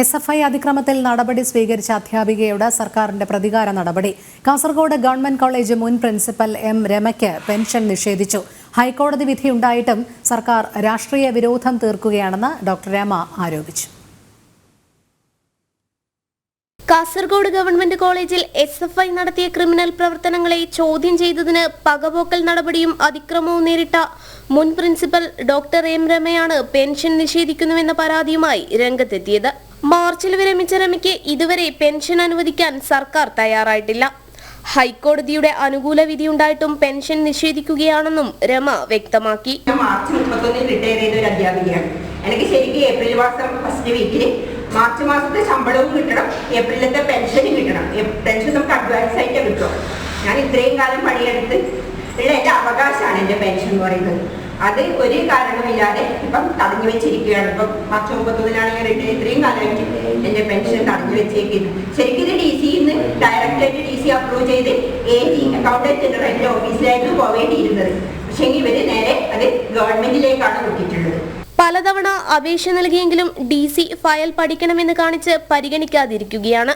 S F I അതിക്രമത്തിൽ നടപടി സ്വീകരിച്ച അധ്യാപികയോട് സർക്കാരിന്റെ പ്രതികാര നടപടി. കാസർഗോഡ് ഗവൺമെന്റ് കോളേജ് മുൻ പ്രിൻസിപ്പൽ എം രമയ്ക്ക് പെൻഷൻ നിഷേധിച്ചു. ഹൈക്കോടതി വിധിയുണ്ടായിട്ടും സർക്കാർ രാഷ്ട്രീയ വിരോധം തീർക്കുകയാണെന്ന് ഡോക്ടർ രമ ആരോപിച്ചു. കാസർഗോഡ് ഗവൺമെന്റ് കോളേജിൽ എസ് എഫ് ഐ നടത്തിയ ക്രിമിനൽ പ്രവർത്തനങ്ങളെ ചോദ്യം ചെയ്തതിന് പകപോക്കൽ നടപടിയും അതിക്രമവും നേരിട്ട മുൻ പ്രിൻസിപ്പൽ ഡോക്ടർ എം രമയാണ് പെൻഷൻ നിഷേധിക്കുന്നുവെന്ന പരാതിയുമായി രംഗത്തെത്തിയത്. മാർച്ചിൽ വിരമിച്ച രമയ്ക്ക് ഇതുവരെ പെൻഷൻ അനുവദിക്കാൻ സർക്കാർ തയ്യാറായിട്ടില്ല. ഹൈക്കോടതിയുടെ അനുകൂല വിധി ഉണ്ടായിട്ടും പെൻഷൻ നിഷേധിക്കുകയാണെന്നും രമ വ്യക്തമാക്കി. മാർച്ച് മുപ്പത്തൊന്നിൽ റിട്ടയർ ചെയ്ത ഒരു അധ്യാപികയാണ്. എനിക്ക് ശരിക്കും ഏപ്രിൽ മാസം ഫസ്റ്റ് വീക്കിൽ മാർച്ച് മാസത്തെ ശമ്പളവും കിട്ടണം ഏപ്രിലത്തെ പെൻഷനും കിട്ടണം. പെൻഷൻ നമുക്ക് അഡ്വാൻസ് ആയിട്ട് കിട്ടും ഞാൻ ഇത്രയും കാലം പണിയെടുത്ത് ഉള്ള എന്റെ അവകാശമാണ് എന്റെ പെൻഷൻ എന്ന് പറയുന്നത്. അത് ഒരു കാരണമില്ലാതെ ഇപ്പം തടഞ്ഞു വെച്ചിരിക്കുകയാണ്. ഇപ്പം മാർച്ച് മുപ്പത്തൊന്നിലാണ് ഞാൻ റിട്ടയർ ഇത്രയും കാലമായിട്ട് എന്റെ പെൻഷൻ തടഞ്ഞു വെച്ചേക്കുന്നത് ശരിക്കും ഡി സിന്ന് ഡയറക്റ്റായിട്ട് ഡി സി അപ്രൂവ് ചെയ്ത് എ ജി അക്കൗണ്ടന്റ് ജനറലിന്റെ ഓഫീസിലായിരുന്നു പോവേണ്ടിയിരുന്നത്. പക്ഷേ ഇവർ നേരെ അത് ഗവൺമെന്റിലേക്കാണ് വിട്ടിട്ടുള്ളത് പലതവണ അപേക്ഷ നൽകിയെങ്കിലും ഡി സി ഫയൽ പഠിക്കണമെന്ന് കാണിച്ച് പരിഗണിക്കാതിരിക്കുകയാണ്.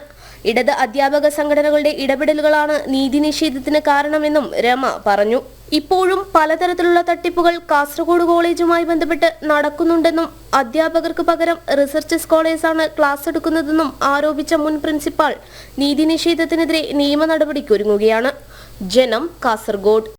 ഇടത് അധ്യാപക സംഘടനകളുടെ ഇടപെടലുകളാണ് നീതി നിഷേധത്തിന് കാരണമെന്നും രമ പറഞ്ഞു. ഇപ്പോഴും പലതരത്തിലുള്ള തട്ടിപ്പുകൾ കാസർഗോഡ് കോളേജുമായി ബന്ധപ്പെട്ട് നടക്കുന്നുണ്ടെന്നും അധ്യാപകർക്ക് പകരം റിസർച്ച് സ്കോളേഴ്സാണ് ക്ലാസ് എടുക്കുന്നതെന്നും ആരോപിച്ച മുൻ പ്രിൻസിപ്പാൾ നീതി നിഷേധത്തിനെതിരെ നിയമ നടപടിക്കൊരുങ്ങുകയാണ്. ജനം കാസർഗോഡ്.